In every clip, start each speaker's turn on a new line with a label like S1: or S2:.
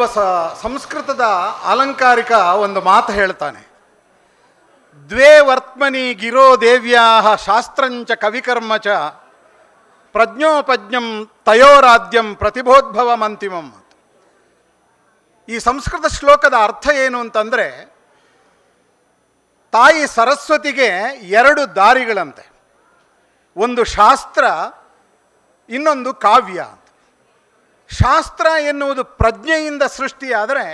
S1: ಒಬ್ಬ ಸ ಸಂಸ್ಕೃತದ ಅಲಂಕಾರಿಕ ಒಂದು ಮಾತು ಹೇಳ್ತಾನೆ. ದ್ವೇ ವರ್ತ್ಮನಿ ಗಿರೋ ದೇವ್ಯಾ ಶಾಸ್ತ್ರಂಚ ಕವಿಕರ್ಮ ಚ ಪ್ರಜ್ಞೋಪಜ್ಞಂ ತಯೋರಾದ್ಯಂ ಪ್ರತಿಭೋದ್ಭವಮಂತಿಮಂ ಈ ಸಂಸ್ಕೃತ ಶ್ಲೋಕದ ಅರ್ಥ ಏನು ಅಂತಂದರೆ, ತಾಯಿ ಸರಸ್ವತಿಗೆ ಎರಡು ದಾರಿಗಳಂತೆ. ಒಂದು ಶಾಸ್ತ್ರ, ಇನ್ನೊಂದು ಕಾವ್ಯ. ಶಾಸ್ತ್ರ ಎನ್ನುವುದು ಪ್ರಜ್ಞೆಯಿಂದ ಸೃಷ್ಟಿಯಾದರೆ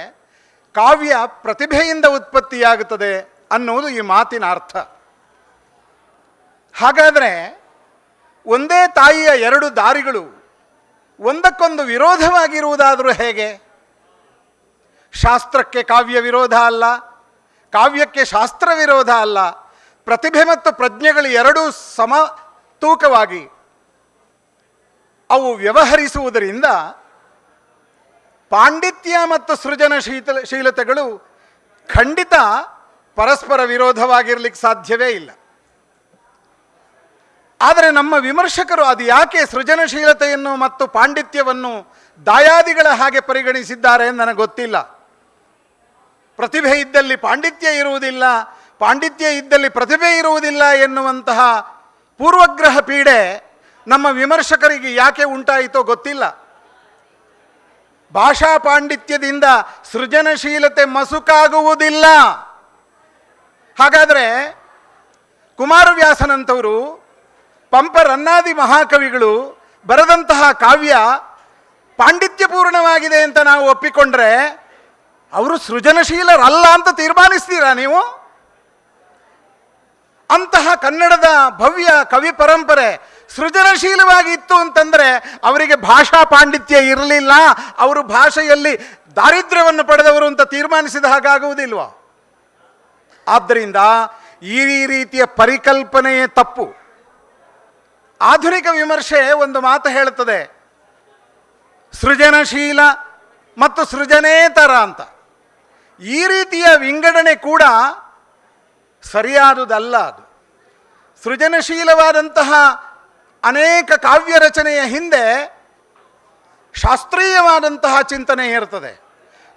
S1: ಕಾವ್ಯ ಪ್ರತಿಭೆಯಿಂದ ಉತ್ಪತ್ತಿಯಾಗುತ್ತದೆ ಅನ್ನುವುದು ಈ ಮಾತಿನ ಅರ್ಥ. ಹಾಗಾದರೆ ಒಂದೇ ತಾಯಿಯ ಎರಡು ದಾರಿಗಳು ಒಂದಕ್ಕೊಂದು ವಿರೋಧವಾಗಿರುವುದಾದರೂ ಹೇಗೆ? ಶಾಸ್ತ್ರಕ್ಕೆ ಕಾವ್ಯ ವಿರೋಧ ಅಲ್ಲ, ಕಾವ್ಯಕ್ಕೆ ಶಾಸ್ತ್ರ ವಿರೋಧ ಅಲ್ಲ, ಪ್ರತಿಭೆ ಮತ್ತು ಪ್ರಜ್ಞೆಗಳು ಎರಡೂ ಸಮ ತೂಕವಾಗಿ ಅವು ವ್ಯವಹರಿಸುವುದರಿಂದ ಪಾಂಡಿತ್ಯ ಮತ್ತು ಸೃಜನಶೀಲ ಶೀಲತೆಗಳು ಖಂಡಿತ ಪರಸ್ಪರ ವಿರೋಧವಾಗಿರ್ಲಿಕ್ಕೆ ಸಾಧ್ಯವೇ ಇಲ್ಲ. ಆದರೆ ನಮ್ಮ ವಿಮರ್ಶಕರು ಅದು ಯಾಕೆ ಸೃಜನಶೀಲತೆಯನ್ನು ಮತ್ತು ಪಾಂಡಿತ್ಯವನ್ನು ದಾಯಾದಿಗಳ ಹಾಗೆ ಪರಿಗಣಿಸಿದ್ದಾರೆ ಎಂದು ನನಗೆ ಗೊತ್ತಿಲ್ಲ. ಪ್ರತಿಭೆ ಇದ್ದಲ್ಲಿ ಪಾಂಡಿತ್ಯ ಇರುವುದಿಲ್ಲ, ಪಾಂಡಿತ್ಯ ಇದ್ದಲ್ಲಿ ಪ್ರತಿಭೆ ಇರುವುದಿಲ್ಲ ಎನ್ನುವಂತಹ ಪೂರ್ವಗ್ರಹ ಪೀಡೆ ನಮ್ಮ ವಿಮರ್ಶಕರಿಗೆ ಯಾಕೆ ಉಂಟಾಯಿತೋ ಗೊತ್ತಿಲ್ಲ. ಭಾಷಾ ಪಾಂಡಿತ್ಯದಿಂದ ಸೃಜನಶೀಲತೆ ಮಸುಕಾಗುವುದಿಲ್ಲ. ಹಾಗಾದರೆ ಕುಮಾರವ್ಯಾಸನಂತವರು ಪಂಪ ರನ್ನಾದಿ ಮಹಾಕವಿಗಳು ಬರೆದಂತಹ ಕಾವ್ಯ ಪಾಂಡಿತ್ಯಪೂರ್ಣವಾಗಿದೆ ಅಂತ ನಾವು ಒಪ್ಪಿಕೊಂಡ್ರೆ ಅವರು ಸೃಜನಶೀಲರಲ್ಲ ಅಂತ ತೀರ್ಮಾನಿಸ್ತೀರಾ ನೀವು? ಅಂತಹ ಕನ್ನಡದ ಭವ್ಯ ಕವಿ ಪರಂಪರೆ ಸೃಜನಶೀಲವಾಗಿತ್ತು ಅಂತಂದರೆ ಅವರಿಗೆ ಭಾಷಾ ಪಾಂಡಿತ್ಯ ಇರಲಿಲ್ಲ. ಅವರು ಭಾಷೆಯಲ್ಲಿ ದಾರಿದ್ರ್ಯವನ್ನು ಪಡೆದವರು ಅಂತ ತೀರ್ಮಾನಿಸಿದ ಹಾಗಾಗುವುದಿಲ್ವ? ಆದ್ದರಿಂದ ಈ ರೀತಿಯ ಪರಿಕಲ್ಪನೆಯೇ ತಪ್ಪು. ಆಧುನಿಕ ವಿಮರ್ಶೆ ಒಂದು ಮಾತು ಹೇಳುತ್ತದೆ. ಸೃಜನಶೀಲ ಮತ್ತು ಸೃಜನೇತರ ಅಂತ. ಈ ರೀತಿಯ ವಿಂಗಡಣೆ ಕೂಡ ಸರಿಯಾದುದಲ್ಲ ಅದು. ಸೃಜನಶೀಲವಾದಂತಹ ಅನೇಕ ಕಾವ್ಯ ರಚನೆಯ ಹಿಂದೆ ಶಾಸ್ತ್ರೀಯವಾದಂತಹ ಚಿಂತನೆ ಇರ್ತದೆ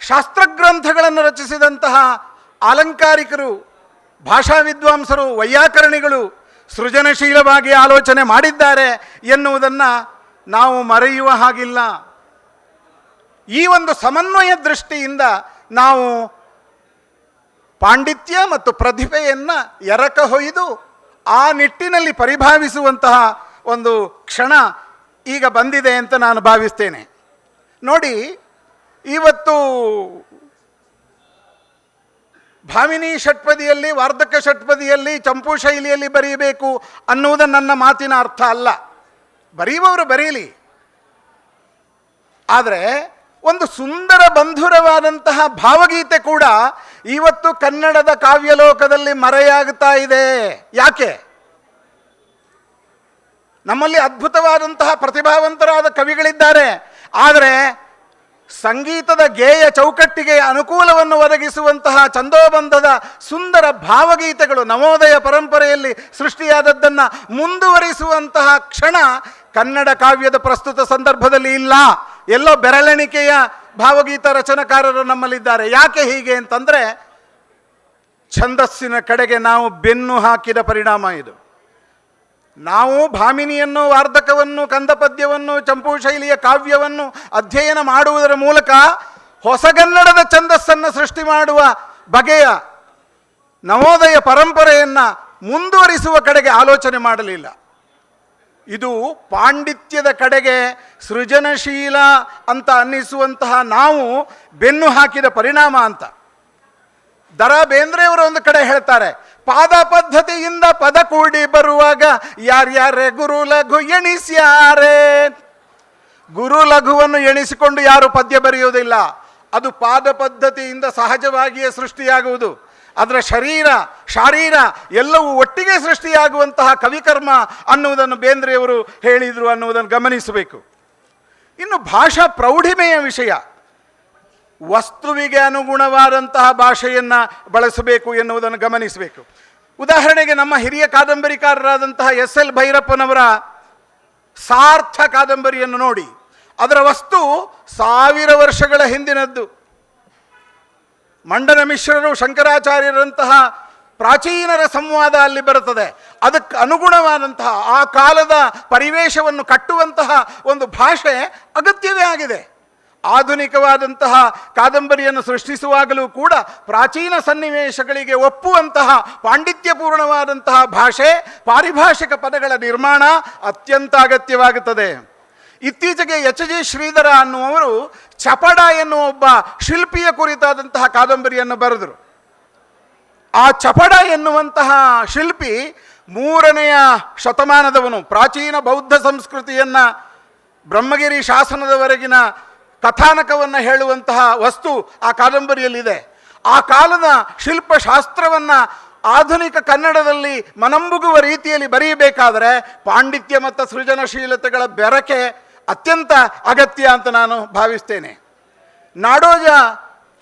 S1: ಶಾಸ್ತ್ರಗ್ರಂಥಗಳನ್ನು ರಚಿಸಿದಂತಹ ಅಲಂಕಾರಿಕರು ಭಾಷಾ ವಿದ್ವಾಂಸರು ವೈಯಾಕರಣಿಗಳು ಸೃಜನಶೀಲವಾಗಿ ಆಲೋಚನೆ ಮಾಡಿದ್ದಾರೆ ಎನ್ನುವುದನ್ನು ನಾವು ಮರೆಯುವ ಹಾಗಿಲ್ಲ. ಈ ಒಂದು ಸಮನ್ವಯ ದೃಷ್ಟಿಯಿಂದ ನಾವು ಪಾಂಡಿತ್ಯ ಮತ್ತು ಪ್ರತಿಭೆಯನ್ನು ಎರಕ ಹೊಯ್ದು ಆ ನಿಟ್ಟಿನಲ್ಲಿ ಪರಿಭಾವಿಸುವಂತಹ ಒಂದು ಕ್ಷಣ ಈಗ ಬಂದಿದೆ ಅಂತ ನಾನು ಭಾವಿಸ್ತೇನೆ. ನೋಡಿ, ಇವತ್ತು ಭಾಮಿನಿ ಷಟ್ಪದಿಯಲ್ಲಿ, ವಾರ್ಧಕ ಷಟ್ಪದಿಯಲ್ಲಿ, ಚಂಪು ಶೈಲಿಯಲ್ಲಿ ಬರೆಯಬೇಕು ಅನ್ನುವುದು ನನ್ನ ಮಾತಿನ ಅರ್ಥ ಅಲ್ಲ. ಬರೆಯುವವರು ಬರೀಲಿ. ಆದರೆ ಒಂದು ಸುಂದರ ಬಂಧುರವಾದಂತಹ ಭಾವಗೀತೆ ಕೂಡ ಇವತ್ತು ಕನ್ನಡದ ಕಾವ್ಯಲೋಕದಲ್ಲಿ ಮರೆಯಾಗ್ತಾ ಇದೆ. ಯಾಕೆ? ನಮ್ಮಲ್ಲಿ ಅದ್ಭುತವಾದಂತಹ ಪ್ರತಿಭಾವಂತರಾದ ಕವಿಗಳಿದ್ದಾರೆ. ಆದರೆ ಸಂಗೀತದ ಗೇಯ ಚೌಕಟ್ಟಿಗೆ ಅನುಕೂಲವನ್ನು ಒದಗಿಸುವಂತಹ ಚಂದೋಬಂಧದ ಸುಂದರ ಭಾವಗೀತೆಗಳು ನವೋದಯ ಪರಂಪರೆಯಲ್ಲಿ ಸೃಷ್ಟಿಯಾದದ್ದನ್ನು ಮುಂದುವರಿಸುವಂತಹ ಕ್ಷಣ ಕನ್ನಡ ಕಾವ್ಯದ ಪ್ರಸ್ತುತ ಸಂದರ್ಭದಲ್ಲಿ ಇಲ್ಲ. ಎಲ್ಲೋ ಬೆರಳೆಣಿಕೆಯ ಭಾವಗೀತ ರಚನಕಾರರು ನಮ್ಮಲ್ಲಿದ್ದಾರೆ. ಯಾಕೆ ಹೀಗೆ ಅಂತಂದರೆ ಛಂದಸ್ಸಿನ ಕಡೆಗೆ ನಾವು ಬೆನ್ನು ಹಾಕಿದ ಪರಿಣಾಮ ಇದು. ನಾವು ಭಾಮಿನಿಯನ್ನು, ವಾರ್ಧಕವನ್ನು, ಕಂದಪದ್ಯವನ್ನು, ಚಂಪು ಶೈಲಿಯ ಕಾವ್ಯವನ್ನು ಅಧ್ಯಯನ ಮಾಡುವುದರ ಮೂಲಕ ಹೊಸಗನ್ನಡದ ಛಂದಸ್ಸನ್ನು ಸೃಷ್ಟಿ ಮಾಡುವ ಬಗೆಯ ನವೋದಯ ಪರಂಪರೆಯನ್ನು ಮುಂದುವರಿಸುವ ಕಡೆಗೆ ಆಲೋಚನೆ ಮಾಡಲಿಲ್ಲ. ಇದು ಪಾಂಡಿತ್ಯದ ಕಡೆಗೆ ಸೃಜನಶೀಲ ಅಂತ ಅನ್ನಿಸುವಂತಹ ನಾವು ಬೆನ್ನು ಹಾಕಿದ ಪರಿಣಾಮ ಅಂತ. ದರ ಬೇಂದ್ರೆಯವರು ಒಂದು ಕಡೆ ಹೇಳ್ತಾರೆ, ಪಾದ ಪದ್ಧತಿಯಿಂದ ಪದ ಕೂಡಿ ಬರುವಾಗ ಯಾರ್ಯಾರೇ ಗುರು ಲಘು ಎಣಿಸ್ಯಾರೆ? ಗುರು ಲಘುವನ್ನು ಎಣಿಸಿಕೊಂಡು ಯಾರು ಪದ್ಯ ಬರೆಯುವುದಿಲ್ಲ, ಅದು ಪಾದ ಪದ್ಧತಿಯಿಂದ ಸಹಜವಾಗಿಯೇ ಸೃಷ್ಟಿಯಾಗುವುದು. ಅದರ ಶರೀರ, ಶಾರೀರ ಎಲ್ಲವೂ ಒಟ್ಟಿಗೆ ಸೃಷ್ಟಿಯಾಗುವಂತಹ ಕವಿಕರ್ಮ ಅನ್ನುವುದನ್ನು ಬೇಂದ್ರೆಯವರು ಹೇಳಿದರು ಅನ್ನುವುದನ್ನು ಗಮನಿಸಬೇಕು. ಇನ್ನು ಭಾಷಾ ಪ್ರೌಢಿಮೆಯ ವಿಷಯ ವಸ್ತುವಿಗೆ ಅನುಗುಣವಾದಂತಹ ಭಾಷೆಯನ್ನು ಬಳಸಬೇಕು ಎನ್ನುವುದನ್ನು ಗಮನಿಸಬೇಕು. ಉದಾಹರಣೆಗೆ ನಮ್ಮ ಹಿರಿಯ ಕಾದಂಬರಿಕಾರರಾದಂತಹ ಎಸ್ ಎಲ್ ಭೈರಪ್ಪನವರ ಸಾರ್ಥ ಕಾದಂಬರಿಯನ್ನು ನೋಡಿ. ಅದರ ವಸ್ತು ಸಾವಿರ ವರ್ಷಗಳ ಹಿಂದಿನದ್ದು. ಮಂಡನ ಮಿಶ್ರರು ಶಂಕರಾಚಾರ್ಯರಂತಹ ಪ್ರಾಚೀನರ ಸಂವಾದ ಅಲ್ಲಿ ಬರುತ್ತದೆ. ಅದಕ್ಕೆ ಅನುಗುಣವಾದಂತಹ ಆ ಕಾಲದ ಪರಿವೇಶವನ್ನು ಕಟ್ಟುವಂತಹ ಒಂದು ಭಾಷೆ ಅಗತ್ಯವೇ ಆಗಿದೆ. ಆಧುನಿಕವಾದಂತಹ ಕಾದಂಬರಿಯನ್ನು ಸೃಷ್ಟಿಸುವಾಗಲೂ ಕೂಡ ಪ್ರಾಚೀನ ಸನ್ನಿವೇಶಗಳಿಗೆ ಒಪ್ಪುವಂತಹ ಪಾಂಡಿತ್ಯಪೂರ್ಣವಾದಂತಹ ಭಾಷೆ, ಪಾರಿಭಾಷಿಕ ಪದಗಳ ನಿರ್ಮಾಣ ಅತ್ಯಂತ ಅಗತ್ಯವಾಗುತ್ತದೆ. ಇತ್ತೀಚೆಗೆ ಎಚ್ ಜಿ ಶ್ರೀಧರ ಅನ್ನುವರು ಚಪಡ ಎನ್ನುವ ಒಬ್ಬ ಶಿಲ್ಪಿಯ ಕುರಿತಾದಂತಹ ಕಾದಂಬರಿಯನ್ನು ಬರೆದರು. ಆ ಚಪಡ ಎನ್ನುವಂತಹ ಶಿಲ್ಪಿ ಮೂರನೆಯ ಶತಮಾನದವನು, ಪ್ರಾಚೀನ ಬೌದ್ಧ ಸಂಸ್ಕೃತಿಯನ್ನು ಬ್ರಹ್ಮಗಿರಿ ಶಾಸನದವರೆಗಿನ ಕಥಾನಕವನ್ನು ಹೇಳುವಂತಹ ವಸ್ತು ಆ ಕಾದಂಬರಿಯಲ್ಲಿದೆ. ಆ ಕಾಲದ ಶಿಲ್ಪಶಾಸ್ತ್ರವನ್ನು ಆಧುನಿಕ ಕನ್ನಡದಲ್ಲಿ ಮನಂಬುಗುವ ರೀತಿಯಲ್ಲಿ ಬರೆಯಬೇಕಾದರೆ ಪಾಂಡಿತ್ಯ ಮತ್ತು ಸೃಜನಶೀಲತೆಗಳ ಬೆರಕೆ ಅತ್ಯಂತ ಅಗತ್ಯ ಅಂತ ನಾನು ಭಾವಿಸ್ತೇನೆ. ನಾಡೋಜ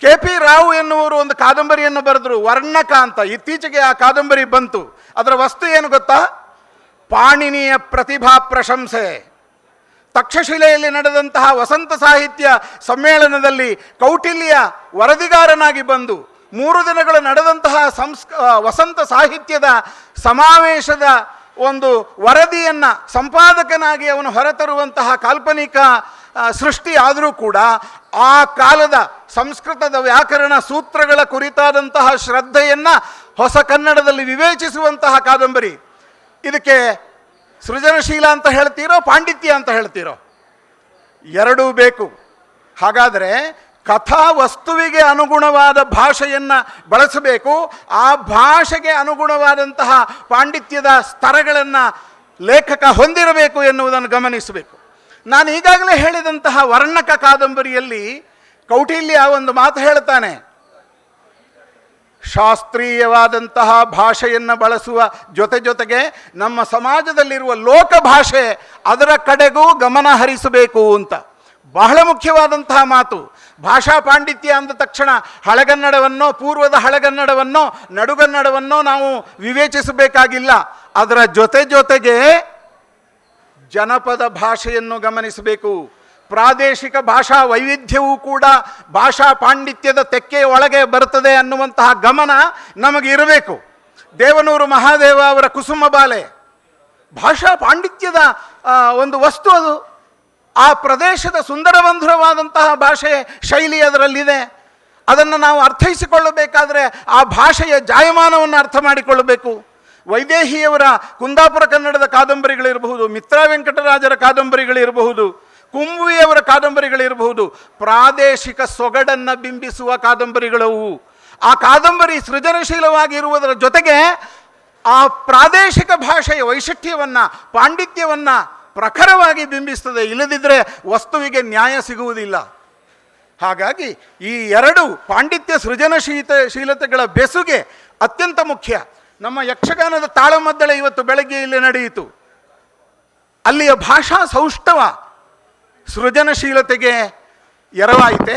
S1: ಕೆ ಪಿ ರಾವ್ ಎನ್ನುವರು ಒಂದು ಕಾದಂಬರಿಯನ್ನು ಬರೆದರು, ವರ್ಣಕ ಅಂತ. ಇತ್ತೀಚೆಗೆ ಆ ಕಾದಂಬರಿ ಬಂತು. ಅದರ ವಸ್ತು ಏನು ಗೊತ್ತಾ? ಪಾಣಿನಿಯ ಪ್ರತಿಭಾ ಪ್ರಶಂಸೆ. ತಕ್ಷಶಿಲೆಯಲ್ಲಿ ನಡೆದಂತಹ ವಸಂತ ಸಾಹಿತ್ಯ ಸಮ್ಮೇಳನದಲ್ಲಿ ಕೌಟಿಲ್ಯ ವರದಿಗಾರನಾಗಿ ಬಂದು ಮೂರು ದಿನಗಳು ನಡೆದಂತಹ ಸಂಸ್ಕ ವಸಂತ ಸಾಹಿತ್ಯದ ಸಮಾವೇಶದ ಒಂದು ವರದಿಯನ್ನು ಸಂಪಾದಕನಾಗಿ ಅವನು ಹೊರತರುವಂತಹ ಕಾಲ್ಪನಿಕ ಸೃಷ್ಟಿ ಆದರೂ ಕೂಡ ಆ ಕಾಲದ ಸಂಸ್ಕೃತದ ವ್ಯಾಕರಣ ಸೂತ್ರಗಳ ಕುರಿತಾದಂತಹ ಶ್ರದ್ಧೆಯನ್ನು ಹೊಸ ಕನ್ನಡದಲ್ಲಿ ವಿವೇಚಿಸುವಂತಹ ಕಾದಂಬರಿ. ಇದಕ್ಕೆ ಸೃಜನಶೀಲ ಅಂತ ಹೇಳ್ತೀರೋ, ಪಾಂಡಿತ್ಯ ಅಂತ ಹೇಳ್ತೀರೋ? ಎರಡೂ ಬೇಕು. ಹಾಗಾದರೆ ಕಥಾ ವಸ್ತುವಿಗೆ ಅನುಗುಣವಾದ ಭಾಷೆಯನ್ನು ಬಳಸಬೇಕು. ಆ ಭಾಷೆಗೆ ಅನುಗುಣವಾದಂತಹ ಪಾಂಡಿತ್ಯದ ಸ್ತರಗಳನ್ನು ಲೇಖಕ ಹೊಂದಿರಬೇಕು ಎನ್ನುವುದನ್ನು ಗಮನಿಸಬೇಕು. ನಾನು ಈಗಾಗಲೇ ಹೇಳಿದಂತಹ ವರ್ಣಕ ಕಾದಂಬರಿಯಲ್ಲಿ ಕೌಟಿಲ್ಯ ಒಂದು ಮಾತು ಹೇಳ್ತಾನೆ ಶಾಸ್ತ್ರೀಯವಾದಂತಹ ಭಾಷೆಯನ್ನು ಬಳಸುವ ಜೊತೆ ಜೊತೆಗೆ ನಮ್ಮ ಸಮಾಜದಲ್ಲಿರುವ ಲೋಕ ಭಾಷೆ ಅದರ ಕಡೆಗೂ ಗಮನ ಹರಿಸಬೇಕು ಅಂತ. ಬಹಳ ಮುಖ್ಯವಾದಂತಹ ಮಾತು. ಭಾಷಾ ಪಾಂಡಿತ್ಯ ಅಂದ ತಕ್ಷಣ ಹಳಗನ್ನಡವನ್ನೋ, ಪೂರ್ವದ ಹಳಗನ್ನಡವನ್ನೋ, ನಡುಗನ್ನಡವನ್ನೋ ನಾವು ವಿವೇಚಿಸಬೇಕಾಗಿಲ್ಲ. ಅದರ ಜೊತೆ ಜೊತೆಗೆ ಜನಪದ ಭಾಷೆಯನ್ನು ಗಮನಿಸಬೇಕು. ಪ್ರಾದೇಶಿಕ ಭಾಷಾ ವೈವಿಧ್ಯವೂ ಕೂಡ ಭಾಷಾ ಪಾಂಡಿತ್ಯದ ತೆಕ್ಕೆಯ ಒಳಗೆ ಬರುತ್ತದೆ ಅನ್ನುವಂತಹ ಗಮನ ನಮಗೆ ಇರಬೇಕು. ದೇವನೂರು ಮಹಾದೇವ ಅವರ ಕುಸುಮ ಬಾಲೆ. ಭಾಷಾ ಪಾಂಡಿತ್ಯದ ಒಂದು ವಸ್ತು ಅದು. ಆ ಪ್ರದೇಶದ ಸುಂದರಮಂಧುರವಾದಂತಹ ಭಾಷೆ ಶೈಲಿ ಅದರಲ್ಲಿದೆ. ಅದನ್ನು ನಾವು ಅರ್ಥೈಸಿಕೊಳ್ಳಬೇಕಾದರೆ ಆ ಭಾಷೆಯ ಜಾಯಮಾನವನ್ನು ಅರ್ಥ ಮಾಡಿಕೊಳ್ಳಬೇಕು. ವೈದೇಹಿಯವರ ಕುಂದಾಪುರ ಕನ್ನಡದ ಕಾದಂಬರಿಗಳಿರಬಹುದು ಮಿತ್ರ ವೆಂಕಟರಾಜರ ಕಾದಂಬರಿಗಳಿರಬಹುದು ಕುಂಬುವಿಯವರ ಕಾದಂಬರಿಗಳಿರಬಹುದು. ಪ್ರಾದೇಶಿಕ ಸೊಗಡನ್ನು ಬಿಂಬಿಸುವ ಕಾದಂಬರಿಗಳವು. ಆ ಕಾದಂಬರಿ ಸೃಜನಶೀಲವಾಗಿರುವುದರ ಜೊತೆಗೆ ಆ ಪ್ರಾದೇಶಿಕ ಭಾಷೆಯ ವೈಶಿಷ್ಟ್ಯವನ್ನು, ಪಾಂಡಿತ್ಯವನ್ನು ಪ್ರಖರವಾಗಿ ಬಿಂಬಿಸ್ತದೆ. ಇಲ್ಲದಿದ್ದರೆ ವಸ್ತುವಿಗೆ ನ್ಯಾಯ ಸಿಗುವುದಿಲ್ಲ. ಹಾಗಾಗಿ ಈ ಎರಡು ಪಾಂಡಿತ್ಯ ಸೃಜನಶೀಲ ಶೀಲತೆಗಳ ಬೆಸುಗೆ ಅತ್ಯಂತ ಮುಖ್ಯ. ನಮ್ಮ ಯಕ್ಷಗಾನದ ತಾಳಮದ್ದಳೆ ಇವತ್ತು ಬೆಳಗ್ಗೆ ಇಲ್ಲಿ ನಡೆಯಿತು. ಅಲ್ಲಿಯ ಭಾಷಾ ಸೌಷ್ಠವ ಸೃಜನಶೀಲತೆಗೆ ಎರವಾಯಿತೆ.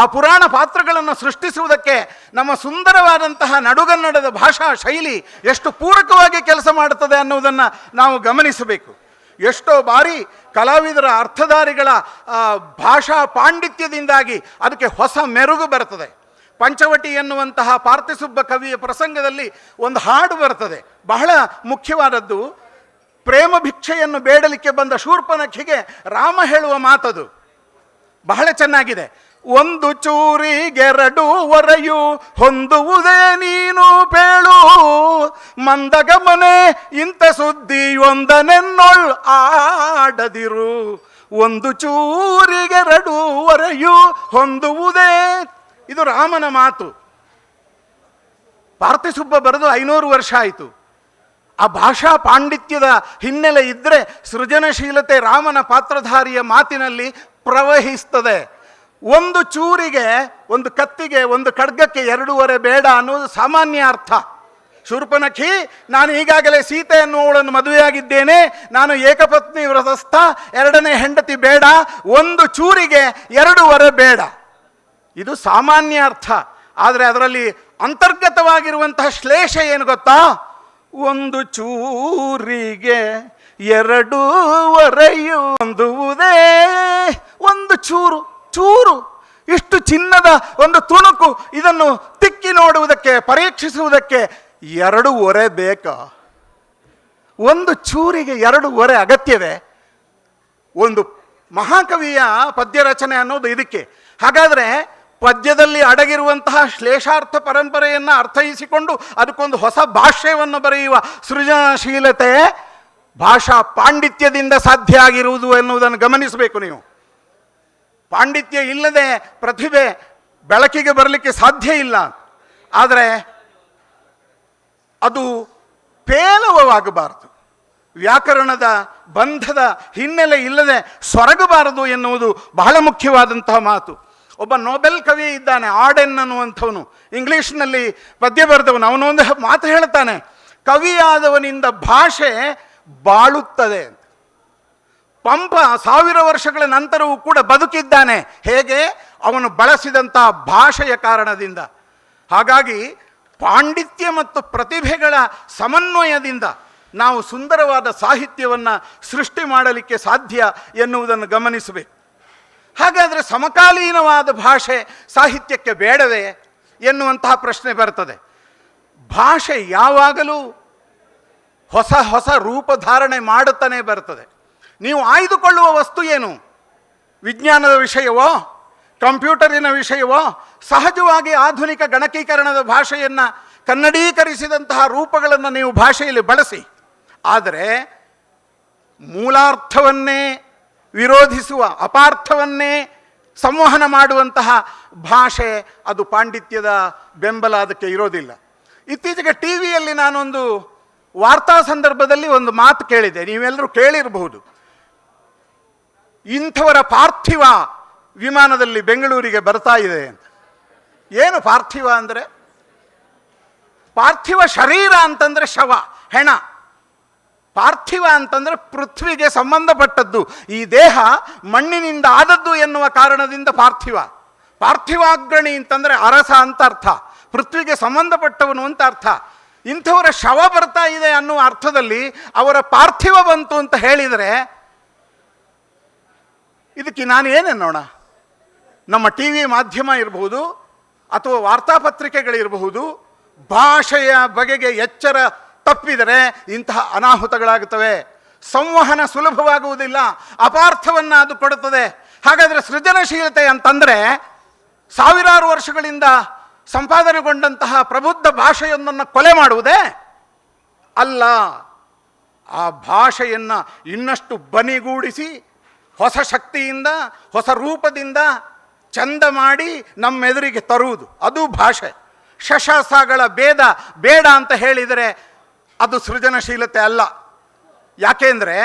S1: ಆ ಪುರಾಣ ಪಾತ್ರಗಳನ್ನು ಸೃಷ್ಟಿಸುವುದಕ್ಕೆ ನಮ್ಮ ಸುಂದರವಾದಂತಹ ನಡುಗನ್ನಡದ ಭಾಷಾ ಶೈಲಿ ಎಷ್ಟು ಪೂರಕವಾಗಿ ಕೆಲಸ ಮಾಡುತ್ತದೆ ಅನ್ನುವುದನ್ನು ನಾವು ಗಮನಿಸಬೇಕು. ಎಷ್ಟೋ ಬಾರಿ ಕಲಾವಿದರ ಅರ್ಥಧಾರಿಗಳ ಭಾಷಾ ಪಾಂಡಿತ್ಯದಿಂದಾಗಿ ಅದಕ್ಕೆ ಹೊಸ ಮೆರುಗು ಬರ್ತದೆ ಪಂಚವಟಿ ಎನ್ನುವಂತಹ ಪಾರ್ಥಿಸುಬ್ಬ ಕವಿಯ ಪ್ರಸಂಗದಲ್ಲಿ ಒಂದು ಹಾಡು ಬರ್ತದೆ ಬಹಳ ಮುಖ್ಯವಾದದ್ದು ಪ್ರೇಮ ಭಿಕ್ಷೆಯನ್ನು ಬೇಡಲಿಕ್ಕೆ ಬಂದ ಶೂರ್ಪನಖಿಗೆ ರಾಮ ಹೇಳುವ ಮಾತದು. ಬಹಳ ಚೆನ್ನಾಗಿದೆ. ಒಂದು ಚೂರಿಗೆರಡು ವರೆಯು ಹೊಂದುವುದೇ ನೀನು ಪೇಳು. ಮಂದಗಮನೆ ಇಂಥ ಸುದ್ದಿಯೊಂದನೆನ್ನೊಳ್ ಆಡದಿರು. ಒಂದು ಚೂರಿಗೆರಡು ವರೆಯು ಹೊಂದುವುದೇ ಇದು ರಾಮನ ಮಾತು. ಪಾರ್ಥಿಸುಬ್ಬ ಬರೆದು ಐನೂರು ವರ್ಷ ಆಯಿತು. ಆ ಭಾಷಾ ಪಾಂಡಿತ್ಯದ ಹಿನ್ನೆಲೆ ಇದ್ದರೆ ಸೃಜನಶೀಲತೆ ರಾಮನ ಪಾತ್ರಧಾರಿಯ ಮಾತಿನಲ್ಲಿ ಪ್ರವಹಿಸ್ತದೆ. ಒಂದು ಚೂರಿಗೆ, ಒಂದು ಕತ್ತಿಗೆ, ಒಂದು ಖಡ್ಗಕ್ಕೆ ಎರಡೂವರೆ ಬೇಡ ಅನ್ನೋದು ಸಾಮಾನ್ಯ ಅರ್ಥ. ಶೂರ್ಪನಖಿ, ನಾನು ಈಗಾಗಲೇ ಸೀತೆ ಅನ್ನುವಳನ್ನು ಮದುವೆಯಾಗಿದ್ದೇನೆ, ನಾನು ಏಕಪತ್ನಿ ವ್ರತಸ್ಥ, ಎರಡನೇ ಹೆಂಡತಿ ಬೇಡ, ಒಂದು ಚೂರಿಗೆ ಎರಡೂವರೆ ಬೇಡ. ಇದು ಸಾಮಾನ್ಯ ಅರ್ಥ. ಆದರೆ ಅದರಲ್ಲಿ ಅಂತರ್ಗತವಾಗಿರುವಂತಹ ಶ್ಲೇಷ ಏನು ಗೊತ್ತಾ? ಒಂದು ಚೂರಿಗೆ ಎರಡೂವರೆಯೊಂದುವುದೇ ಒಂದು ಚೂರು ಚೂರು, ಇಷ್ಟು ಚಿನ್ನದ ಒಂದು ತುಣುಕು ಇದನ್ನು ತಿಕ್ಕಿ ನೋಡುವುದಕ್ಕೆ, ಪರೀಕ್ಷಿಸುವುದಕ್ಕೆ ಎರಡು ಒರೆ ಬೇಕಾ? ಒಂದು ಚೂರಿಗೆ ಎರಡು ಒರೆ ಅಗತ್ಯವೇ? ಒಂದು ಮಹಾಕವಿಯ ಪದ್ಯ ರಚನೆ ಅನ್ನೋದು ಇದಕ್ಕೆ. ಹಾಗಾದರೆ ಪದ್ಯದಲ್ಲಿ ಅಡಗಿರುವಂತಹ ಶ್ಲೇಷಾರ್ಥ ಪರಂಪರೆಯನ್ನು ಅರ್ಥೈಸಿಕೊಂಡು ಅದಕ್ಕೊಂದು ಹೊಸ ಭಾಷ್ಯವನ್ನು ಬರೆಯುವ ಸೃಜನಶೀಲತೆ ಭಾಷಾ ಪಾಂಡಿತ್ಯದಿಂದ ಸಾಧ್ಯ ಆಗಿರುವುದು ಎನ್ನುವುದನ್ನು ಗಮನಿಸಬೇಕು ನೀವು. ಪಾಂಡಿತ್ಯ ಇಲ್ಲದೆ ಪ್ರತಿಭೆ ಬೆಳಕಿಗೆ ಬರಲಿಕ್ಕೆ ಸಾಧ್ಯ ಇಲ್ಲ. ಆದರೆ ಅದು ಪೇಲವವಾಗಬಾರದು. ವ್ಯಾಕರಣದ ಬಂಧದ ಹಿನ್ನೆಲೆ ಇಲ್ಲದೆ ಸೊರಗಬಾರದು ಎನ್ನುವುದು ಬಹಳ ಮುಖ್ಯವಾದಂತಹ ಮಾತು. ಒಬ್ಬ ನೋಬೆಲ್ ಕವಿ ಇದ್ದಾನೆ ಆಡೆನ್ ಅನ್ನುವಂಥವನು. ಇಂಗ್ಲೀಷ್ನಲ್ಲಿ ಪದ್ಯ ಬರೆದವನು ಅವನೊಂದು ಮಾತು ಹೇಳ್ತಾನೆ, ಕವಿಯಾದವನಿಂದ ಭಾಷೆ ಬಾಳುತ್ತದೆ. ಪಂಪ ಸಾವಿರ ವರ್ಷಗಳ ನಂತರವೂ ಕೂಡ ಬದುಕಿದ್ದಾನೆ, ಹೇಗೆ? ಅವನು ಬಳಸಿದಂಥ ಭಾಷೆಯ ಕಾರಣದಿಂದ. ಹಾಗಾಗಿ ಪಾಂಡಿತ್ಯ ಮತ್ತು ಪ್ರತಿಭೆಗಳ ಸಮನ್ವಯದಿಂದ ನಾವು ಸುಂದರವಾದ ಸಾಹಿತ್ಯವನ್ನು ಸೃಷ್ಟಿ ಮಾಡಲಿಕ್ಕೆ ಸಾಧ್ಯ ಎನ್ನುವುದನ್ನು ಗಮನಿಸಬೇಕು. ಹಾಗಾದರೆ ಸಮಕಾಲೀನವಾದ ಭಾಷೆ ಸಾಹಿತ್ಯಕ್ಕೆ ಬೇಡವೇ ಎನ್ನುವಂತಹ ಪ್ರಶ್ನೆ ಬರ್ತದೆ. ಭಾಷೆ ಯಾವಾಗಲೂ ಹೊಸ ಹೊಸ ರೂಪಧಾರಣೆ ಮಾಡುತ್ತಾನೆ ಬರ್ತದೆ. ನೀವು ಆಯ್ದುಕೊಳ್ಳುವ ವಸ್ತು ಏನು? ವಿಜ್ಞಾನದ ವಿಷಯವೋ, ಕಂಪ್ಯೂಟರಿನ ವಿಷಯವೋ, ಸಹಜವಾಗಿ ಆಧುನಿಕ ಗಣಕೀಕರಣದ ಭಾಷೆಯನ್ನು ಕನ್ನಡೀಕರಿಸಿದಂತಹ ರೂಪಗಳನ್ನು ನೀವು ಭಾಷೆಯಲ್ಲಿ ಬಳಸಿ. ಆದರೆ ಮೂಲಾರ್ಥವನ್ನೇ ವಿರೋಧಿಸುವ ಅಪಾರ್ಥವನ್ನೇ ಸಂವಹನ ಮಾಡುವಂತಹ ಭಾಷೆ ಅದು ಪಾಂಡಿತ್ಯದ ಬೆಂಬಲ ಅದಕ್ಕೆ ಇರೋದಿಲ್ಲ. ಇತ್ತೀಚೆಗೆ ಟಿ ವಿಯಲ್ಲಿ ನಾನೊಂದು ವಾರ್ತಾ ಸಂದರ್ಭದಲ್ಲಿ ಒಂದು ಮಾತು ಕೇಳಿದೆ. ನೀವೆಲ್ಲರೂ ಕೇಳಿರಬಹುದು. ಇಂಥವರ ಪಾರ್ಥಿವ ವಿಮಾನದಲ್ಲಿ ಬೆಂಗಳೂರಿಗೆ ಬರ್ತಾ ಇದೆ ಅಂತ. ಏನು ಪಾರ್ಥಿವ ಅಂದರೆ? ಪಾರ್ಥಿವ ಶರೀರ ಅಂತಂದರೆ ಶವ, ಹೆಣ. ಪಾರ್ಥಿವ ಅಂತಂದರೆ ಪೃಥ್ವಿಗೆ ಸಂಬಂಧಪಟ್ಟದ್ದು. ಈ ದೇಹ ಮಣ್ಣಿನಿಂದ ಆದದ್ದು ಎನ್ನುವ ಕಾರಣದಿಂದ ಪಾರ್ಥಿವ. ಪಾರ್ಥಿವಾಗ್ರಣಿ ಅಂತಂದರೆ ಅರಸ ಅಂತ ಅರ್ಥ. ಪೃಥ್ವಿಗೆ ಸಂಬಂಧಪಟ್ಟವನು ಅಂತ ಅರ್ಥ. ಇಂಥವರ ಶವ ಬರ್ತಾ ಇದೆ ಅನ್ನುವ ಅರ್ಥದಲ್ಲಿ ಅವರ ಪಾರ್ಥಿವ ಬಂತು ಅಂತ ಹೇಳಿದರೆ ಇದಕ್ಕೆ ನಾನು ಏನೆನ್ನೋಣ? ನಮ್ಮ ಟಿ ವಿ ಮಾಧ್ಯಮ ಇರಬಹುದು ಅಥವಾ ವಾರ್ತಾಪತ್ರಿಕೆಗಳಿರಬಹುದು ಭಾಷೆಯ ಬಗೆಗೆ ಎಚ್ಚರ ತಪ್ಪಿದರೆ ಇಂತಹ ಅನಾಹುತಗಳಾಗುತ್ತವೆ. ಸಂವಹನ ಸುಲಭವಾಗುವುದಿಲ್ಲ ಅಪಾರ್ಥವನ್ನು ಅದು ಕೊಡುತ್ತದೆ. ಹಾಗಾದರೆ ಸೃಜನಶೀಲತೆ ಅಂತಂದರೆ ಸಾವಿರಾರು ವರ್ಷಗಳಿಂದ ಸಂಪಾದನೆಗೊಂಡಂತಹ ಪ್ರಬುದ್ಧ ಭಾಷೆಯೊಂದನ್ನು ಕೊಲೆ ಮಾಡುವುದೇ ಅಲ್ಲ. ಆ ಭಾಷೆಯನ್ನು ಇನ್ನಷ್ಟು ಬನಿಗೂಡಿಸಿ, ಹೊಸ ಶಕ್ತಿಯಿಂದ, ಹೊಸ ರೂಪದಿಂದ ಚಂದ ಮಾಡಿ ನಮ್ಮೆದುರಿಗೆ ತರುವುದು. ಅದು ಭಾಷೆ. ಶಶಸಗಳ ಭೇದ, ಬೇಡ ಅಂತ ಹೇಳಿದರೆ ಅದು ಸೃಜನಶೀಲತೆ ಅಲ್ಲ. ಯಾಕೆಂದರೆ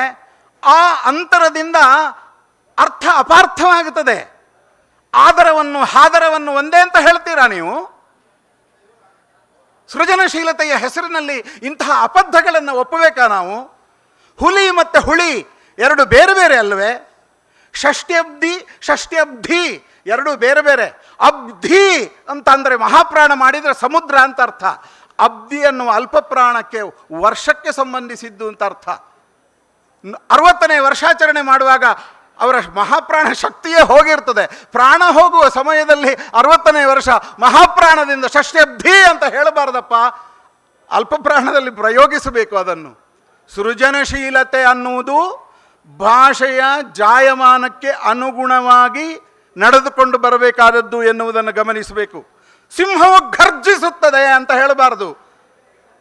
S1: ಆ ಅಂತರದಿಂದ ಅರ್ಥ ಅಪಾರ್ಥವಾಗುತ್ತದೆ. ಆದರವನ್ನು, ಹಾದರವನ್ನು ಒಂದೇ ಅಂತ ಹೇಳ್ತೀರಾ ನೀವು? ಸೃಜನಶೀಲತೆಯ ಹೆಸರಿನಲ್ಲಿ ಇಂತಹ ಅಬದ್ಧಗಳನ್ನು ಒಪ್ಪಬೇಕಾ ನಾವು? ಹುಲಿ ಮತ್ತು ಹುಳಿ ಎರಡು ಬೇರೆ ಬೇರೆ ಅಲ್ವೇ? ಷಷ್ಟ್ಯಬ್ಧಿ ಷಷ್ಟ್ಯಬ್ಧಿ ಎರಡು ಬೇರೆ ಬೇರೆ. ಅಬ್ಧಿ ಅಂತ ಅಂದರೆ ಮಹಾಪ್ರಾಣ ಮಾಡಿದರೆ ಸಮುದ್ರ ಅಂತ ಅರ್ಥ. ಅಬ್ಧಿ ಅನ್ನುವ ಅಲ್ಪ ಪ್ರಾಣಕ್ಕೆ ವರ್ಷಕ್ಕೆ ಸಂಬಂಧಿಸಿದ್ದು ಅಂತ ಅರ್ಥ. ಅರವತ್ತನೇ ವರ್ಷಾಚರಣೆ ಮಾಡುವಾಗ ಅವರ ಮಹಾಪ್ರಾಣ ಶಕ್ತಿಯೇ ಹೋಗಿರ್ತದೆ. ಪ್ರಾಣ ಹೋಗುವ ಸಮಯದಲ್ಲಿ ಅರವತ್ತನೇ ವರ್ಷ ಮಹಾಪ್ರಾಣದಿಂದ ಷಷ್ಟಬ್ಧಿ ಅಂತ ಹೇಳಬಾರ್ದಪ್ಪ. ಅಲ್ಪ ಪ್ರಾಣದಲ್ಲಿ ಪ್ರಯೋಗಿಸಬೇಕು ಅದನ್ನು. ಸೃಜನಶೀಲತೆ ಅನ್ನುವುದು ಭಾಷೆಯ ಜಾಯಮಾನಕ್ಕೆ ಅನುಗುಣವಾಗಿ ನಡೆದುಕೊಂಡು ಬರಬೇಕಾದದ್ದು ಎನ್ನುವುದನ್ನು ಗಮನಿಸಬೇಕು. ಸಿಂಹವು ಗರ್ಜಿಸುತ್ತದೆ ಅಂತ ಹೇಳಬಾರದು.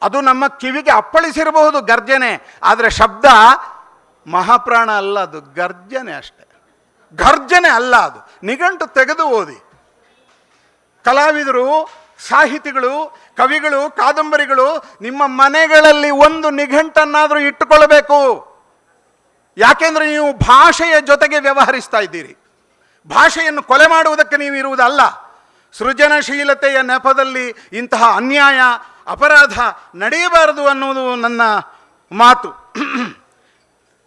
S1: ಅದು ನಮ್ಮ ಕಿವಿಗೆ ಅಪ್ಪಳಿಸಿರಬಹುದು ಗರ್ಜನೆ, ಆದರೆ ಶಬ್ದ ಮಹಾಪ್ರಾಣ ಅಲ್ಲ ಅದು, ಗರ್ಜನೆ ಅಷ್ಟೆ. ಗರ್ಜನೆ ಅಲ್ಲ ಅದು. ನಿಘಂಟು ತೆಗೆದು ಓದಿ. ಕಲಾವಿದರು, ಸಾಹಿತಿಗಳು, ಕವಿಗಳು, ಕಾದಂಬರಿಗಳು ನಿಮ್ಮ ಮನೆಗಳಲ್ಲಿ ಒಂದು ನಿಘಂಟನ್ನಾದರೂ ಇಟ್ಟುಕೊಳ್ಳಬೇಕು. ಯಾಕೆಂದ್ರೆ ನೀವು ಭಾಷೆಯ ಜೊತೆಗೆ ವ್ಯವಹರಿಸ್ತಾ ಇದ್ದೀರಿ. ಭಾಷೆಯನ್ನು ಕೊಲೆ ಮಾಡುವುದಕ್ಕೆ ನೀವು ಇರುವುದಲ್ಲ. ಸೃಜನಶೀಲತೆಯ ನೆಪದಲ್ಲಿ ಇಂತಹ ಅನ್ಯಾಯ, ಅಪರಾಧ ನಡೆಯಬಾರದು ಅನ್ನುವುದು ನನ್ನ ಮಾತು.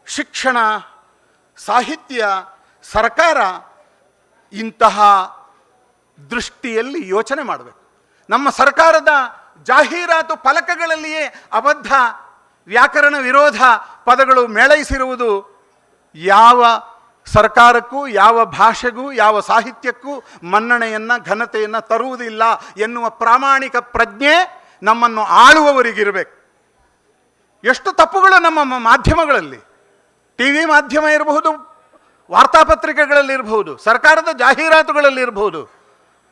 S1: ಶಿಕ್ಷಣ, ಸಾಹಿತ್ಯ, ಸರ್ಕಾರ ಇಂತಹ ದೃಷ್ಟಿಯಲ್ಲಿ ಯೋಚನೆ ಮಾಡಬೇಕು. ನಮ್ಮ ಸರ್ಕಾರದ ಜಾಹೀರಾತು ಫಲಕಗಳಲ್ಲಿಯೇ ಅಬದ್ಧ ವ್ಯಾಕರಣ ವಿರೋಧ ಪದಗಳು ಮೇಳೈಸಿರುವುದು ಯಾವ ಸರ್ಕಾರಕ್ಕೂ, ಯಾವ ಭಾಷೆಗೂ, ಯಾವ ಸಾಹಿತ್ಯಕ್ಕೂ ಮನ್ನಣೆಯನ್ನು, ಘನತೆಯನ್ನು ತರುವುದಿಲ್ಲ ಎನ್ನುವ ಪ್ರಾಮಾಣಿಕ ಪ್ರಜ್ಞೆ ನಮ್ಮನ್ನು ಆಳುವವರಿಗಿರಬೇಕು. ಎಷ್ಟು ತಪ್ಪುಗಳು ನಮ್ಮ ಮಾಧ್ಯಮಗಳಲ್ಲಿ. ಟಿ ವಿ ಮಾಧ್ಯಮ ಇರಬಹುದು, ವಾರ್ತಾಪತ್ರಿಕೆಗಳಲ್ಲಿರಬಹುದು, ಸರ್ಕಾರದ ಜಾಹೀರಾತುಗಳಲ್ಲಿರಬಹುದು.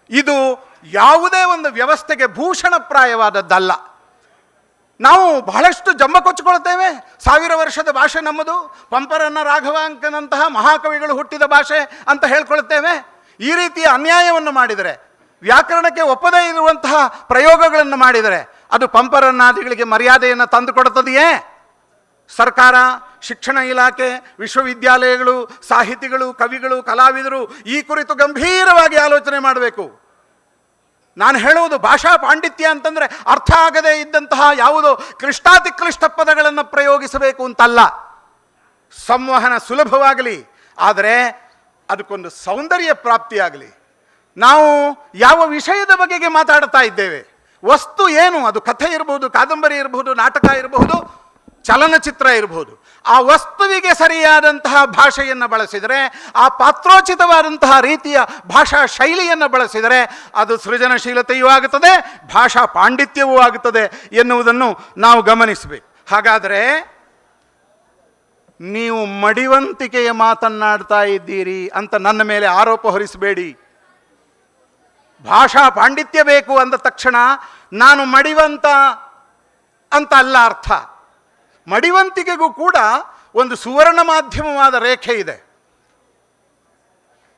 S1: ಇದು ಯಾವುದೇ ಒಂದು ವ್ಯವಸ್ಥೆಗೆ ಭೂಷಣಪ್ರಾಯವಾದದ್ದಲ್ಲ. ನಾವು ಬಹಳಷ್ಟು ಜಂಬ ಕೊಚ್ಚಿಕೊಳ್ತೇವೆ ಸಾವಿರ ವರ್ಷದ ಭಾಷೆ ನಮ್ಮದು. ಪಂಪರನ್ನ ರಾಘವಾಂಕನಂತಹ ಮಹಾಕವಿಗಳು ಹುಟ್ಟಿದ ಭಾಷೆ ಅಂತ ಹೇಳ್ಕೊಳ್ತೇವೆ. ಈ ರೀತಿಯ ಅನ್ಯಾಯವನ್ನು ಮಾಡಿದರೆ, ವ್ಯಾಕರಣಕ್ಕೆ ಒಪ್ಪದೇ ಇರುವಂತಹ ಪ್ರಯೋಗಗಳನ್ನು ಮಾಡಿದರೆ, ಅದು ಪಂಪರನ್ನಾದಿಗಳಿಗೆ ಮರ್ಯಾದೆಯನ್ನು ತಂದುಕೊಡುತ್ತದೆಯೇ ಸರ್ಕಾರ, ಶಿಕ್ಷಣ ಇಲಾಖೆ, ವಿಶ್ವವಿದ್ಯಾಲಯಗಳು, ಸಾಹಿತಿಗಳು, ಕವಿಗಳು, ಕಲಾವಿದರು ಈ ಕುರಿತು ಗಂಭೀರವಾಗಿ ಆಲೋಚನೆ ಮಾಡಬೇಕು. ನಾನು ಹೇಳುವುದು ಭಾಷಾ ಪಾಂಡಿತ್ಯ ಅಂತಂದರೆ ಅರ್ಥ ಆಗದೇ ಇದ್ದಂತಹ ಯಾವುದೋ ಕ್ಲಿಷ್ಟಾತಿಕ್ಲಿಷ್ಟ ಪದಗಳನ್ನು ಪ್ರಯೋಗಿಸಬೇಕು ಅಂತಲ್ಲ. ಸಂವಹನ ಸುಲಭವಾಗಲಿ, ಆದರೆ ಅದಕ್ಕೊಂದು ಸೌಂದರ್ಯ ಪ್ರಾಪ್ತಿಯಾಗಲಿ. ನಾವು ಯಾವ ವಿಷಯದ ಬಗೆಗೆ ಮಾತಾಡ್ತಾ ಇದ್ದೇವೆ? ವಸ್ತು ಏನು? ಅದು ಕಥೆ ಇರಬಹುದು ಕಾದಂಬರಿ ಇರಬಹುದು ನಾಟಕ ಇರಬಹುದು ಚಲನಚಿತ್ರ ಇರಬಹುದು ಆ ವಸ್ತುವಿಗೆ ಸರಿಯಾದಂತಹ ಭಾಷೆಯನ್ನು ಬಳಸಿದರೆ, ಆ ಪಾತ್ರೋಚಿತವಾದಂತಹ ರೀತಿಯ ಭಾಷಾ ಶೈಲಿಯನ್ನು ಬಳಸಿದರೆ ಅದು ಸೃಜನಶೀಲತೆಯೂ ಆಗುತ್ತದೆ, ಭಾಷಾ ಪಾಂಡಿತ್ಯವೂ ಆಗುತ್ತದೆ ಎನ್ನುವುದನ್ನು ನಾವು ಗಮನಿಸಬೇಕು. ಹಾಗಾದರೆ ನೀವು ಮಡಿವಂತಿಕೆಯ ಮಾತನ್ನಾಡ್ತಾ ಇದ್ದೀರಿ ಅಂತ ನನ್ನ ಮೇಲೆ ಆರೋಪ ಹೊರಿಸಬೇಡಿ. ಭಾಷಾ ಪಾಂಡಿತ್ಯ ಬೇಕು ಅಂದ ತಕ್ಷಣ ನಾನು ಮಡಿವಂತ ಅಂತ ಅಲ್ಲ ಅರ್ಥ. ಮಡಿವಂತಿಕೆಗೂ ಕೂಡ ಒಂದು ಸುವರ್ಣ ಮಾಧ್ಯಮವಾದ ರೇಖೆ ಇದೆ.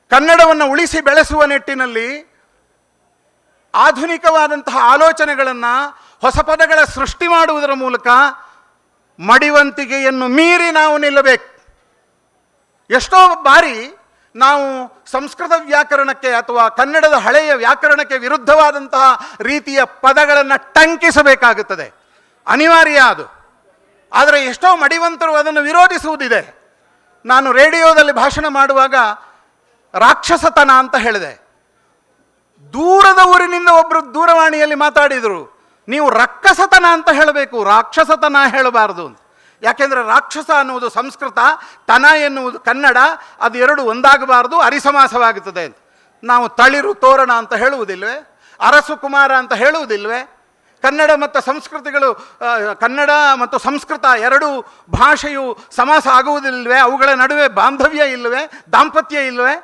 S1: ಕನ್ನಡವನ್ನು ಉಳಿಸಿ ಬೆಳೆಸುವ ನಿಟ್ಟಿನಲ್ಲಿ ಆಧುನಿಕವಾದಂತಹ ಆಲೋಚನೆಗಳನ್ನು ಹೊಸ ಪದಗಳ ಸೃಷ್ಟಿ ಮಾಡುವುದರ ಮೂಲಕ ಮಡಿವಂತಿಕೆಯನ್ನು ಮೀರಿ ನಾವು ನಿಲ್ಲಬೇಕು. ಎಷ್ಟೋ ಬಾರಿ ನಾವು ಸಂಸ್ಕೃತ ವ್ಯಾಕರಣಕ್ಕೆ ಅಥವಾ ಕನ್ನಡದ ಹಳೆಯ ವ್ಯಾಕರಣಕ್ಕೆ ವಿರುದ್ಧವಾದಂತಹ ರೀತಿಯ ಪದಗಳನ್ನು ಟಂಕಿಸಬೇಕಾಗುತ್ತದೆ. ಅನಿವಾರ್ಯ ಅದು. ಆದರೆ ಎಷ್ಟೋ ಮಡಿವಂತರು ಅದನ್ನು ವಿರೋಧಿಸುವುದಿದೆ. ನಾನು ರೇಡಿಯೋದಲ್ಲಿ ಭಾಷಣ ಮಾಡುವಾಗ ರಾಕ್ಷಸತನ ಅಂತ ಹೇಳಿದೆ. ದೂರದ ಊರಿನಿಂದ ಒಬ್ಬರು ದೂರವಾಣಿಯಲ್ಲಿ ಮಾತಾಡಿದರು. ನೀವು ರಕ್ಕಸತನ ಅಂತ ಹೇಳಬೇಕು, ರಾಕ್ಷಸತನ ಹೇಳಬಾರದು ಯಾಕೆಂದರೆ ರಾಕ್ಷಸ ಅನ್ನುವುದು ಸಂಸ್ಕೃತ, ತನ ಎನ್ನುವುದು ಕನ್ನಡ, ಅದು ಎರಡು ಒಂದಾಗಬಾರದು, ಅರಿಸಮಾಸವಾಗುತ್ತದೆ ನಾವು ತಳಿರು ತೋರಣ ಅಂತ ಹೇಳುವುದಿಲ್ವೇ? ಅರಸು ಕುಮಾರ ಅಂತ ಹೇಳುವುದಿಲ್ವೇ? ಕನ್ನಡ ಮತ್ತು ಸಂಸ್ಕೃತಿಗಳು ಕನ್ನಡ ಮತ್ತು ಸಂಸ್ಕೃತ ಎರಡು ಭಾಷೆಯು ಸಮಾಸ ಆಗುವುದಿಲ್ಲವೇ? ಅವುಗಳ ನಡುವೆ ಬಾಂಧವ್ಯ ಇಲ್ಲವೇ? ದಾಂಪತ್ಯ ಇಲ್ಲವೇ?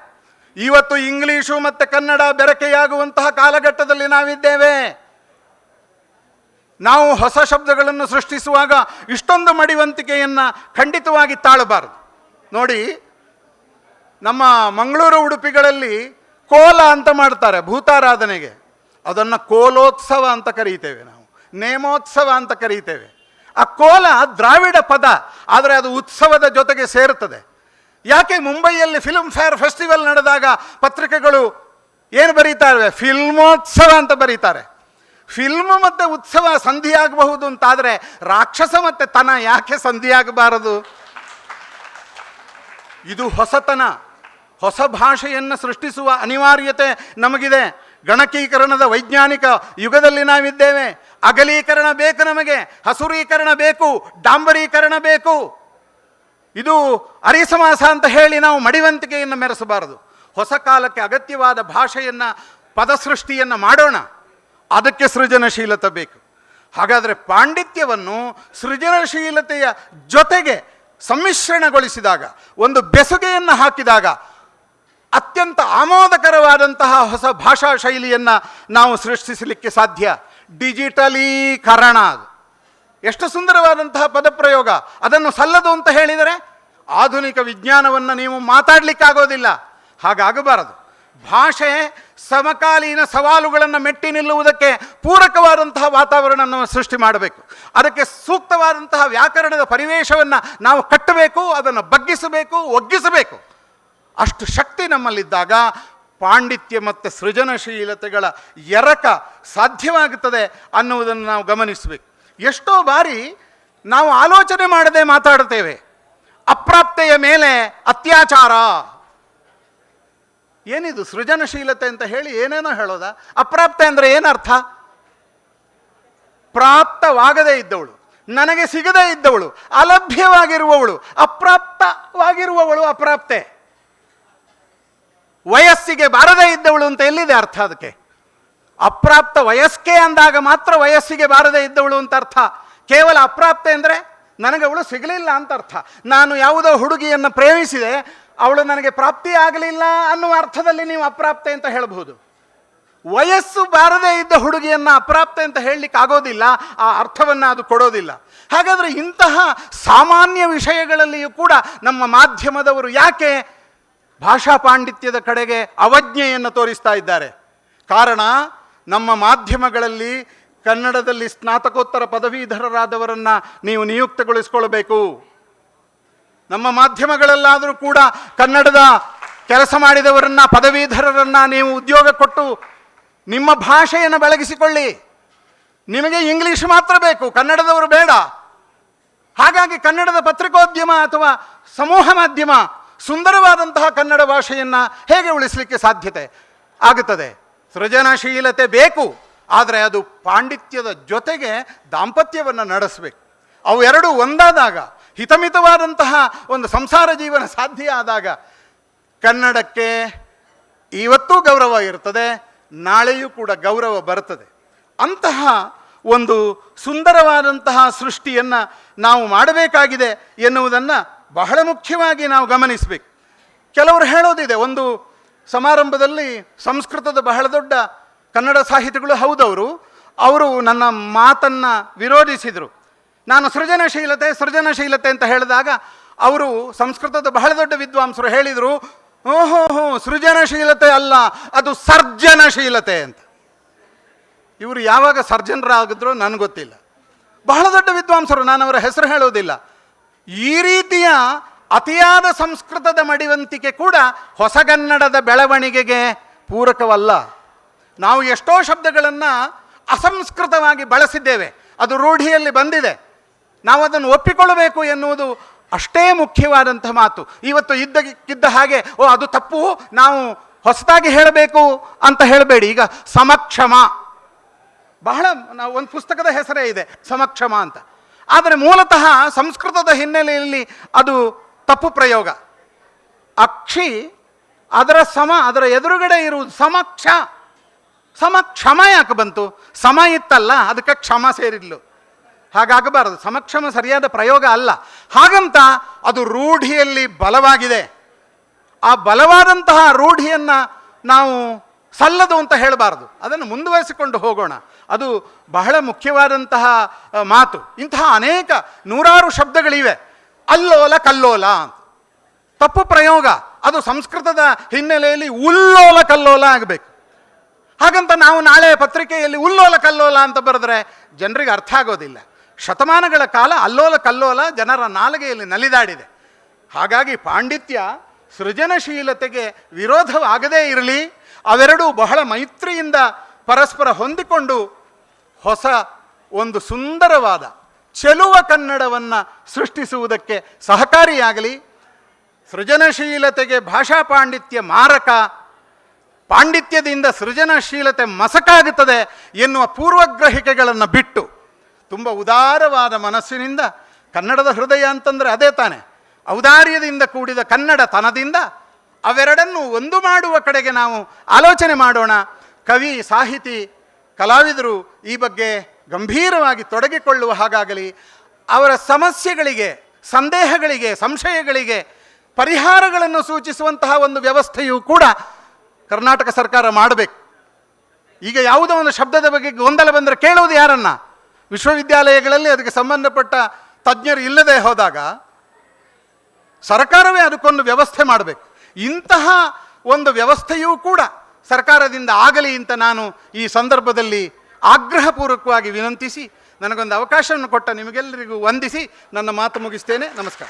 S1: ಇವತ್ತು ಇಂಗ್ಲೀಷು ಮತ್ತು ಕನ್ನಡ ಬೆರಕೆಯಾಗುವಂತಹ ಕಾಲಘಟ್ಟದಲ್ಲಿ ನಾವಿದ್ದೇವೆ. ನಾವು ಹೊಸ ಶಬ್ದಗಳನ್ನು ಸೃಷ್ಟಿಸುವಾಗ ಇಷ್ಟೊಂದು ಮಡಿವಂತಿಕೆಯನ್ನು ಖಂಡಿತವಾಗಿ ತಾಳಬಾರದು. ನೋಡಿ, ನಮ್ಮ ಮಂಗಳೂರು ಉಡುಪಿಗಳಲ್ಲಿ ಕೋಲ ಅಂತ ಮಾಡ್ತಾರೆ ಭೂತಾರಾಧನೆಗೆ. ಅದನ್ನು ಕೋಲೋತ್ಸವ ಅಂತ ಕರೀತೇವೆ ನಾವು, ನೇಮೋತ್ಸವ ಅಂತ ಕರೀತೇವೆ. ಆ ಕೋಲ ದ್ರಾವಿಡ ಪದ, ಆದರೆ ಅದು ಉತ್ಸವದ ಜೊತೆಗೆ ಸೇರುತ್ತದೆ. ಯಾಕೆ ಮುಂಬೈಯಲ್ಲಿ ಫಿಲ್ಮ್ ಫೇರ್ ಫೆಸ್ಟಿವಲ್ ನಡೆದಾಗ ಪತ್ರಿಕೆಗಳು ಏನು ಬರೀತಾರೆ ಫಿಲ್ಮೋತ್ಸವ ಅಂತ ಬರೀತಾರೆ. ಫಿಲ್ಮ್ ಮತ್ತು ಉತ್ಸವ ಸಂಧಿಯಾಗಬಹುದು ಅಂತಾದರೆ ರಾಕ್ಷಸ ಮತ್ತು ತನ ಯಾಕೆ ಸಂಧಿಯಾಗಬಾರದು? ಇದು ಹೊಸತನ. ಹೊಸ ಭಾಷೆಯನ್ನು ಸೃಷ್ಟಿಸುವ ಅನಿವಾರ್ಯತೆ ನಮಗಿದೆ. ಗಣಕೀಕರಣದ ವೈಜ್ಞಾನಿಕ ಯುಗದಲ್ಲಿ ನಾವಿದ್ದೇವೆ. ಅಗಲೀಕರಣ ಬೇಕು ನಮಗೆ, ಹಸುರೀಕರಣ ಬೇಕು, ಡಾಂಬರೀಕರಣ ಬೇಕು. ಇದು ಅರಿಸಮಾಸ ಅಂತ ಹೇಳಿ ನಾವು ಮಡಿವಂತಿಕೆಯನ್ನು ಮೆರೆಸಬಾರದು. ಹೊಸ ಕಾಲಕ್ಕೆ ಅಗತ್ಯವಾದ ಭಾಷೆಯನ್ನು, ಪದಸೃಷ್ಟಿಯನ್ನು ಮಾಡೋಣ. ಅದಕ್ಕೆ ಸೃಜನಶೀಲತೆ ಬೇಕು. ಹಾಗಾದರೆ ಪಾಂಡಿತ್ಯವನ್ನು ಸೃಜನಶೀಲತೆಯ ಜೊತೆಗೆ ಸಮ್ಮಿಶ್ರಣಗೊಳಿಸಿದಾಗ, ಒಂದು ಬೆಸುಗೆಯನ್ನು ಹಾಕಿದಾಗ ಅತ್ಯಂತ ಆಮೋದಕರವಾದಂತಹ ಹೊಸ ಭಾಷಾ ಶೈಲಿಯನ್ನು ನಾವು ಸೃಷ್ಟಿಸಲಿಕ್ಕೆ ಸಾಧ್ಯ. ಡಿಜಿಟಲೀಕರಣ. ಎಷ್ಟು ಸುಂದರವಾದಂತಹ ಪದಪ್ರಯೋಗ. ಅದನ್ನು ಸಲ್ಲದು ಅಂತ ಹೇಳಿದರೆ ಆಧುನಿಕ ವಿಜ್ಞಾನವನ್ನು ನೀವು ಮಾತಾಡಲಿಕ್ಕಾಗೋದಿಲ್ಲ. ಹಾಗಾಗಬಾರದು. ಭಾಷೆ ಸಮಕಾಲೀನ ಸವಾಲುಗಳನ್ನು ಮೆಟ್ಟಿ ನಿಲ್ಲುವುದಕ್ಕೆ ಪೂರಕವಾದಂತಹ ವಾತಾವರಣವನ್ನು ಸೃಷ್ಟಿ ಮಾಡಬೇಕು. ಅದಕ್ಕೆ ಸೂಕ್ತವಾದಂತಹ ವ್ಯಾಕರಣದ ಪರಿವೇಶವನ್ನು ನಾವು ಕಟ್ಟಬೇಕು, ಅದನ್ನು ಬಗ್ಗಿಸಬೇಕು, ಒಗ್ಗಿಸಬೇಕು. ಅಷ್ಟು ಶಕ್ತಿ ನಮ್ಮಲ್ಲಿದ್ದಾಗ ಪಾಂಡಿತ್ಯ ಮತ್ತು ಸೃಜನಶೀಲತೆಗಳ ಎರಕ ಸಾಧ್ಯವಾಗುತ್ತದೆ ಅನ್ನುವುದನ್ನು ನಾವು ಗಮನಿಸಬೇಕು. ಎಷ್ಟೋ ಬಾರಿ ನಾವು ಆಲೋಚನೆ ಮಾಡದೆ ಮಾತಾಡ್ತೇವೆ ಅಪ್ರಾಪ್ತೆಯ ಮೇಲೆ ಅತ್ಯಾಚಾರ. ಏನಿದು ಸೃಜನಶೀಲತೆ ಅಂತ ಹೇಳಿ ಏನೇನೋ ಹೇಳೋದ? ಅಪ್ರಾಪ್ತೆ ಅಂದರೆ ಏನರ್ಥ? ಪ್ರಾಪ್ತವಾಗದೇ ಇದ್ದವಳು. ನನಗೆ ಸಿಗದೇ ಇದ್ದವಳು. ಅಲಭ್ಯವಾಗಿರುವವಳು. ಅಪ್ರಾಪ್ತವಾಗಿರುವವಳು ಅಪ್ರಾಪ್ತೆ. ವಯಸ್ಸಿಗೆ ಬಾರದೇ ಇದ್ದವಳು ಅಂತ ಎಲ್ಲಿದೆ ಅರ್ಥ ಅದಕ್ಕೆ? ಅಪ್ರಾಪ್ತ ವಯಸ್ಕೆ ಅಂದಾಗ ಮಾತ್ರ ವಯಸ್ಸಿಗೆ ಬಾರದೇ ಇದ್ದವಳು ಅಂತ ಅರ್ಥ. ಕೇವಲ ಅಪ್ರಾಪ್ತ ಅಂದರೆ ನನಗೆ ಅವಳು ಸಿಗಲಿಲ್ಲ ಅಂತ ಅರ್ಥ. ನಾನು ಯಾವುದೋ ಹುಡುಗಿಯನ್ನು ಪ್ರೇಮಿಸಿದೆ, ಅವಳು ನನಗೆ ಪ್ರಾಪ್ತಿ ಆಗಲಿಲ್ಲ ಅನ್ನುವ ಅರ್ಥದಲ್ಲಿ ನೀವು ಅಪ್ರಾಪ್ತೆ ಅಂತ ಹೇಳಬಹುದು. ವಯಸ್ಸು ಬಾರದೇ ಇದ್ದ ಹುಡುಗಿಯನ್ನು ಅಪ್ರಾಪ್ತೆ ಅಂತ ಹೇಳಲಿಕ್ಕೆ ಆಗೋದಿಲ್ಲ ಆ ಅರ್ಥವನ್ನು ಅದು ಕೊಡೋದಿಲ್ಲ. ಹಾಗಾದರೆ ಇಂತಹ ಸಾಮಾನ್ಯ ವಿಷಯಗಳಲ್ಲಿಯೂ ಕೂಡ ನಮ್ಮ ಮಾಧ್ಯಮದವರು ಯಾಕೆ ಭಾಷಾ ಪಾಂಡಿತ್ಯದ ಕಡೆಗೆ ಅವಜ್ಞೆಯನ್ನು ತೋರಿಸ್ತಾ ಇದ್ದಾರೆ. ಕಾರಣ, ನಮ್ಮ ಮಾಧ್ಯಮಗಳಲ್ಲಿ ಕನ್ನಡದಲ್ಲಿ ಸ್ನಾತಕೋತ್ತರ ಪದವೀಧರರಾದವರನ್ನು ನೀವು ನಿಯುಕ್ತಗೊಳಿಸ್ಕೊಳ್ಬೇಕು. ನಮ್ಮ ಮಾಧ್ಯಮಗಳಲ್ಲಾದರೂ ಕೂಡ ಕನ್ನಡದ ಕೆಲಸ ಮಾಡಿದವರನ್ನು, ಪದವೀಧರರನ್ನು ನೀವು ಉದ್ಯೋಗ ಕೊಟ್ಟು ನಿಮ್ಮ ಭಾಷೆಯನ್ನು ಬೆಳಗಿಸಿಕೊಳ್ಳಿ. ನಿಮಗೆ ಇಂಗ್ಲಿಷ್ ಮಾತ್ರ ಬೇಕು, ಕನ್ನಡದವರು ಬೇಡ. ಹಾಗಾಗಿ ಕನ್ನಡದ ಪತ್ರಿಕೋದ್ಯಮ ಅಥವಾ ಸಮೂಹ ಮಾಧ್ಯಮ ಸುಂದರವಾದಂತಹ ಕನ್ನಡ ಭಾಷೆಯನ್ನು ಹೇಗೆ ಉಳಿಸಲಿಕ್ಕೆ ಸಾಧ್ಯತೆ? ಆಗುತ್ತದೆ. ಸೃಜನಶೀಲತೆ ಬೇಕು, ಆದರೆ ಅದು ಪಾಂಡಿತ್ಯದ ಜೊತೆಗೆ ದಾಂಪತ್ಯವನ್ನು ನಡೆಸಬೇಕು. ಅವು ಎರಡೂ ಒಂದಾದಾಗ, ಹಿತಮಿತವಾದಂತಹ ಒಂದು ಸಂಸಾರ ಜೀವನ ಸಾಧ್ಯ ಆದಾಗ ಕನ್ನಡಕ್ಕೆ ಇವತ್ತೂ ಗೌರವ ಇರ್ತದೆ, ನಾಳೆಯೂ ಕೂಡ ಗೌರವ ಬರ್ತದೆ. ಅಂತಹ ಒಂದು ಸುಂದರವಾದಂತಹ ಸೃಷ್ಟಿಯನ್ನು ನಾವು ಮಾಡಬೇಕಾಗಿದೆ ಎನ್ನುವುದನ್ನು ಬಹಳ ಮುಖ್ಯವಾಗಿ ನಾವು ಗಮನಿಸಬೇಕು. ಕೆಲವರು ಹೇಳೋದಿದೆ, ಒಂದು ಸಮಾರಂಭದಲ್ಲಿ ಸಂಸ್ಕೃತದ ಬಹಳ ದೊಡ್ಡ ಕನ್ನಡ ಸಾಹಿತಿಗಳು ಹೌದವರು, ಅವರು ನನ್ನ ಮಾತನ್ನು ವಿರೋಧಿಸಿದರು. ನಾನು ಸೃಜನಶೀಲತೆ ಸೃಜನಶೀಲತೆ ಅಂತ ಹೇಳಿದಾಗ ಅವರು ಸಂಸ್ಕೃತದ ಬಹಳ ದೊಡ್ಡ ವಿದ್ವಾಂಸರು ಹೇಳಿದರು, ಓಹೋ ಹೋ ಸೃಜನಶೀಲತೆ ಅಲ್ಲ, ಅದು ಸರ್ಜನಶೀಲತೆ ಅಂತ. ಇವರು ಯಾವಾಗ ಸರ್ಜನರಾಗಿದ್ರು ನನಗೆ ಗೊತ್ತಿಲ್ಲ. ಬಹಳ ದೊಡ್ಡ ವಿದ್ವಾಂಸರು ನಾನು ಅವರ ಹೆಸರು ಹೇಳೋದಿಲ್ಲ. ಈ ರೀತಿಯ ಅತಿಯಾದ ಸಂಸ್ಕೃತದ ಮಡಿವಂತಿಕೆ ಕೂಡ ಹೊಸಗನ್ನಡದ ಬೆಳವಣಿಗೆಗೆ ಪೂರಕವಲ್ಲ. ನಾವು ಎಷ್ಟೋ ಶಬ್ದಗಳನ್ನು ಅಸಂಸ್ಕೃತವಾಗಿ ಬಳಸಿದ್ದೇವೆ. ಅದು ರೂಢಿಯಲ್ಲಿ ಬಂದಿದೆ. ನಾವು ಅದನ್ನು ಒಪ್ಪಿಕೊಳ್ಳಬೇಕು ಎನ್ನುವುದು ಅಷ್ಟೇ ಮುಖ್ಯವಾದಂಥ ಮಾತು. ಇವತ್ತು ಇದ್ದಕ್ಕಿದ್ದ ಹಾಗೆ, ಓ, ಅದು ತಪ್ಪು, ನಾವು ಹೊಸದಾಗಿ ಹೇಳಬೇಕು ಅಂತ ಹೇಳಬೇಡಿ. ಈಗ ಸಮಕ್ಷಮ. ಬಹಳ, ನಾವು ಒಂದು ಪುಸ್ತಕದ ಹೆಸರೇ ಇದೆ, ಸಮಕ್ಷಮ ಅಂತ. ಆದರೆ ಮೂಲತಃ ಸಂಸ್ಕೃತದ ಹಿನ್ನೆಲೆಯಲ್ಲಿ ಅದು ತಪ್ಪು ಪ್ರಯೋಗ. ಅಕ್ಷಿ ಅದರ ಸಮ, ಅದರ ಎದುರುಗಡೆ ಇರುವುದು ಸಮಕ್ಷ ಸಮ ಕ್ಷಮ ಯಾಕೆ ಬಂತು. ಸಮ ಇತ್ತಲ್ಲ, ಅದಕ್ಕೆ ಕ್ಷಮ ಸೇರಿದ್ಲು. ಹಾಗಾಗಬಾರದು, ಸಮಕ್ಷಮ ಸರಿಯಾದ ಪ್ರಯೋಗ ಅಲ್ಲ. ಹಾಗಂತ ಅದು ರೂಢಿಯಲ್ಲಿ ಬಲವಾಗಿದೆ. ಆ ಬಲವಾದಂತಹ ರೂಢಿಯನ್ನು ನಾವು ಸಲ್ಲದು ಅಂತ ಹೇಳಬಾರ್ದು. ಅದನ್ನು ಮುಂದುವರಿಸಿಕೊಂಡು ಹೋಗೋಣ. ಅದು ಬಹಳ ಮುಖ್ಯವಾದಂತಹ ಮಾತು. ಇಂತಹ ಅನೇಕ ನೂರಾರು ಶಬ್ದಗಳಿವೆ. ಅಲ್ಲೋಲ ಕಲ್ಲೋಲ ತಪ್ಪು ಪ್ರಯೋಗ. ಅದು ಸಂಸ್ಕೃತದ ಹಿನ್ನೆಲೆಯಲ್ಲಿ ಉಲ್ಲೋಲ ಕಲ್ಲೋಲ ಆಗಬೇಕು. ಹಾಗಂತ ನಾವು ನಾಳೆ ಪತ್ರಿಕೆಯಲ್ಲಿ ಉಲ್ಲೋಲ ಕಲ್ಲೋಲ ಅಂತ ಬರೆದ್ರೆ ಜನರಿಗೆ ಅರ್ಥ ಆಗೋದಿಲ್ಲ. ಶತಮಾನಗಳ ಕಾಲ ಅಲ್ಲೋಲ ಕಲ್ಲೋಲ ಜನರ ನಾಲಿಗೆಯಲ್ಲಿ ನಲಿದಾಡಿದೆ. ಹಾಗಾಗಿ ಪಾಂಡಿತ್ಯ ಸೃಜನಶೀಲತೆಗೆ ವಿರೋಧವಾಗದೇ ಇರಲಿ. ಅವೆರಡೂ ಬಹಳ ಮೈತ್ರಿಯಿಂದ ಪರಸ್ಪರ ಹೊಂದಿಕೊಂಡು ಹೊಸ ಒಂದು ಸುಂದರವಾದ ಚೆಲುವ ಕನ್ನಡವನ್ನು ಸೃಷ್ಟಿಸುವುದಕ್ಕೆ ಸಹಕಾರಿಯಾಗಲಿ. ಸೃಜನಶೀಲತೆಗೆ ಭಾಷಾ ಪಾಂಡಿತ್ಯ ಮಾರಕ, ಪಾಂಡಿತ್ಯದಿಂದ ಸೃಜನಶೀಲತೆ ಮಸಕಾಗುತ್ತದೆ ಎನ್ನುವ ಪೂರ್ವಗ್ರಹಿಕೆಗಳನ್ನು ಬಿಟ್ಟು ತುಂಬ ಉದಾರವಾದ ಮನಸ್ಸಿನಿಂದ ಕನ್ನಡದ ಹೃದಯ ಅಂತಂದರೆ ಅದೇ ತಾನೆ. ಔದಾರ್ಯದಿಂದ ಕೂಡಿದ ಕನ್ನಡ ತನದಿಂದ ಅವೆರಡನ್ನು ಒಂದು ಮಾಡುವ ಕಡೆಗೆ ನಾವು ಆಲೋಚನೆ ಮಾಡೋಣ. ಕವಿ, ಸಾಹಿತಿ, ಕಲಾವಿದರು ಈ ಬಗ್ಗೆ ಗಂಭೀರವಾಗಿ ತೊಡಗಿಕೊಳ್ಳುವ ಹಾಗಾಗಲಿ, ಅವರ ಸಮಸ್ಯೆಗಳಿಗೆ, ಸಂದೇಹಗಳಿಗೆ, ಸಂಶಯಗಳಿಗೆ ಪರಿಹಾರಗಳನ್ನು ಸೂಚಿಸುವಂತಹ ಒಂದು ವ್ಯವಸ್ಥೆಯೂ ಕೂಡ ಕರ್ನಾಟಕ ಸರ್ಕಾರ ಮಾಡಬೇಕು. ಈಗ ಯಾವುದೋ ಒಂದು ಶಬ್ದದ ಬಗ್ಗೆ ಗೊಂದಲ ಬಂದರೆ ಕೇಳೋದು ಯಾರನ್ನ? ವಿಶ್ವವಿದ್ಯಾಲಯಗಳಲ್ಲಿ ಅದಕ್ಕೆ ಸಂಬಂಧಪಟ್ಟ ತಜ್ಞರು ಇಲ್ಲದೆ ಹೋದಾಗ ಸರ್ಕಾರವೇ ಅದಕ್ಕೊಂದು ವ್ಯವಸ್ಥೆ ಮಾಡಬೇಕು. ಇಂತಹ ಒಂದು ವ್ಯವಸ್ಥೆಯೂ ಕೂಡ ಸರ್ಕಾರದಿಂದ ಆಗಲಿ ಅಂತ ನಾನು ಈ ಸಂದರ್ಭದಲ್ಲಿ ಆಗ್ರಹಪೂರ್ವಕವಾಗಿ ವಿನಂತಿಸಿ, ನನಗೊಂದು ಅವಕಾಶವನ್ನು ಕೊಟ್ಟ ನಿಮಗೆಲ್ಲರಿಗೂ ವಂದಿಸಿ, ನನ್ನ ಮಾತು ಮುಗಿಸ್ತೇನೆ. ನಮಸ್ಕಾರ.